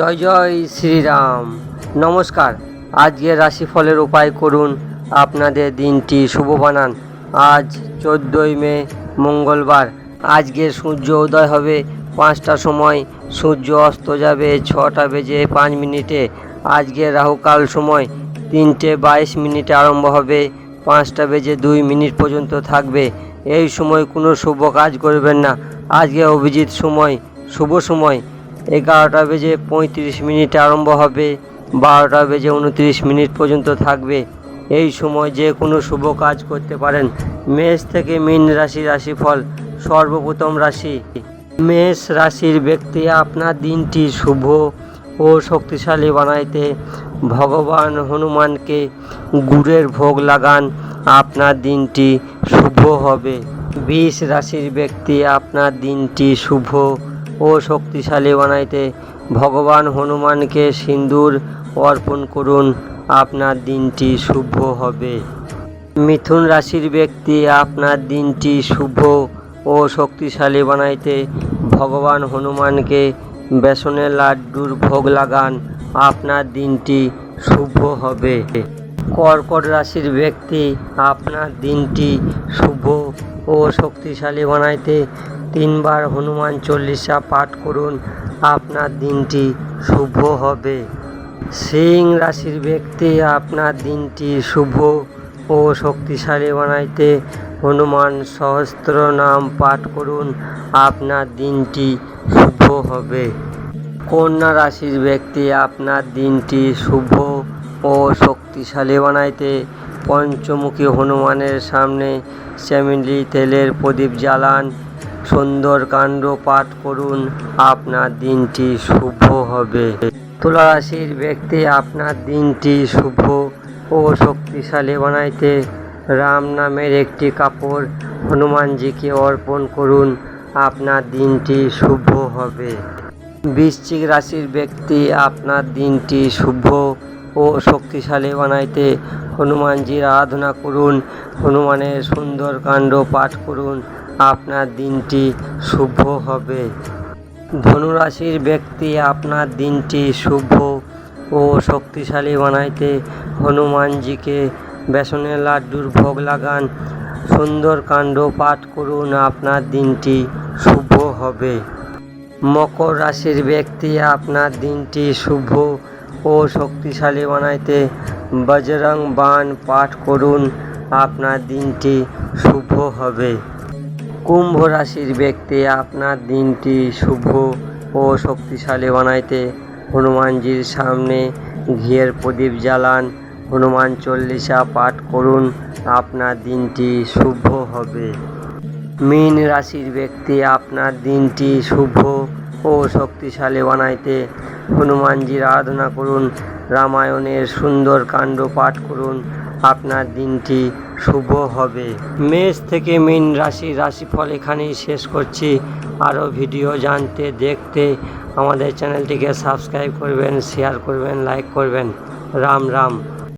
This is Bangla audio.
জয় জয় শ্রীরাম। নমস্কার। আজকের রাশিফলের উপায় করুন আপনাদের দিনটি শুভ বানান। আজ চোদ্দোই মে, মঙ্গলবার। আজকে সূর্য উদয় হবে পাঁচটার সময়। সূর্য অস্ত যাবে ছটা বেজে পাঁচ মিনিটে। আজকে রাহুকাল সময় তিনটে বাইশ মিনিটে আরম্ভ হবে। পাঁচটা বেজে দুই মিনিট পর্যন্ত থাকবে। এই সময় কোনো শুভ কাজ করবেন না। আজকে অভিজিৎ সময়, শুভ সময়। এগারোটা বেজে পঁয়ত্রিশ মিনিটে আরম্ভ হবে, বারোটা বেজে উনত্রিশ মিনিট পর্যন্ত থাকবে। এই সময় যে কোনো শুভ কাজ করতে পারেন। মেষ থেকে মীন রাশি রাশিফল, সর্বপ্রথম রাশি। মেষ রাশির ব্যক্তি আপনার দিনটি শুভ ও শক্তিশালী বানাইতে ভগবান হনুমানকে গুড়ের ভোগ লাগান, আপনার দিনটি শুভ হবে। বিষ রাশির ব্যক্তি আপনার দিনটি শুভ ও শক্তিশালী বানাইতে ভগবান হনুমানকে সিন্দুর অর্পণ করুন, আপনার দিনটি শুভ হবে। মিথুন রাশির ব্যক্তি, আপনার দিনটি শুভ ও শক্তিশালী বানাইতে ভগবান হনুমানকে বেসনের লাড্ডুর ভোগ লাগান, আপনার দিনটি শুভ হবে। কর্কট রাশির ব্যক্তি, আপনার দিনটি শুভ ও শক্তিশালী বানাইতে তিনবার হনুমান চল্লিশা পাঠ করুন, আপনার দিনটি শুভ হবে। সিং রাশির ব্যক্তি, আপনার দিনটি শুভ ও শক্তিশালী বানাইতে হনুমান সহস্র নাম পাঠ করুন, আপনার দিনটি শুভ হবে। কন্যা রাশির ব্যক্তি, আপনার দিনটি শুভ ও শক্তিশালী বানাইতে পঞ্চমুখী হনুমানের সামনে চ্যামেলি তেলের প্রদীপ জ্বালান সুন্দরকাণ্ড পাঠ করুন। আপনার দিনটি শুভ হবে। তুলা রাশির ব্যক্তি আপনার দিনটি শুভ ও শক্তিশালী বানাইতে রাম নামের একটি কাপড় হনুমানজিকে অর্পণ করুন। আপনার দিনটি শুভ হবে। বৃশ্চিক রাশির ব্যক্তি আপনার দিনটি শুভ ও শক্তিশালী বানাইতে হনুমানজির আরাধনা করুন। হনুমানের সুন্দর কাণ্ড পাঠ করুন। আপনার দিনটি শুভ হবে। ধনুরাশির ব্যক্তি আপনার দিনটি শুভ ও শক্তিশালী বানাইতে হনুমানজিকে বেসনের লাড্ডুর ভোগ লাগান, সুন্দর কাণ্ড পাঠ করুন, আপনার দিনটি শুভ হবে। মকর রাশির ব্যক্তি আপনার দিনটি শুভ ও শক্তিশালী বানাইতে বজরং বাণ পাঠ করুন, আপনার দিনটি শুভ হবে। কুম্ভ রাশির ব্যক্তি আপনার দিনটি শুভ ও শক্তিশালী বানাইতে হনুমানজির সামনে ঘিয়ের প্রদীপ জ্বালান, হনুমান চল্লিশা পাঠ করুন, আপনার দিনটি শুভ হবে। মীন রাশির ব্যক্তি আপনার দিনটি শুভ ও শক্তিশালী বানাইতে হনুমানজির আরাধনা করুন, রামায়ণের সুন্দর কাণ্ড পাঠ করুন, আপনার দিনটি শুভ হবে। মেষ থেকে মীন রাশি, রাশিফল এখানেই শেষ করছি। আরও ভিডিও জানতে, দেখতে আমাদের চ্যানেলটিকে সাবস্ক্রাইব করবেন, শেয়ার করবেন, লাইক করবেন। রাম রাম।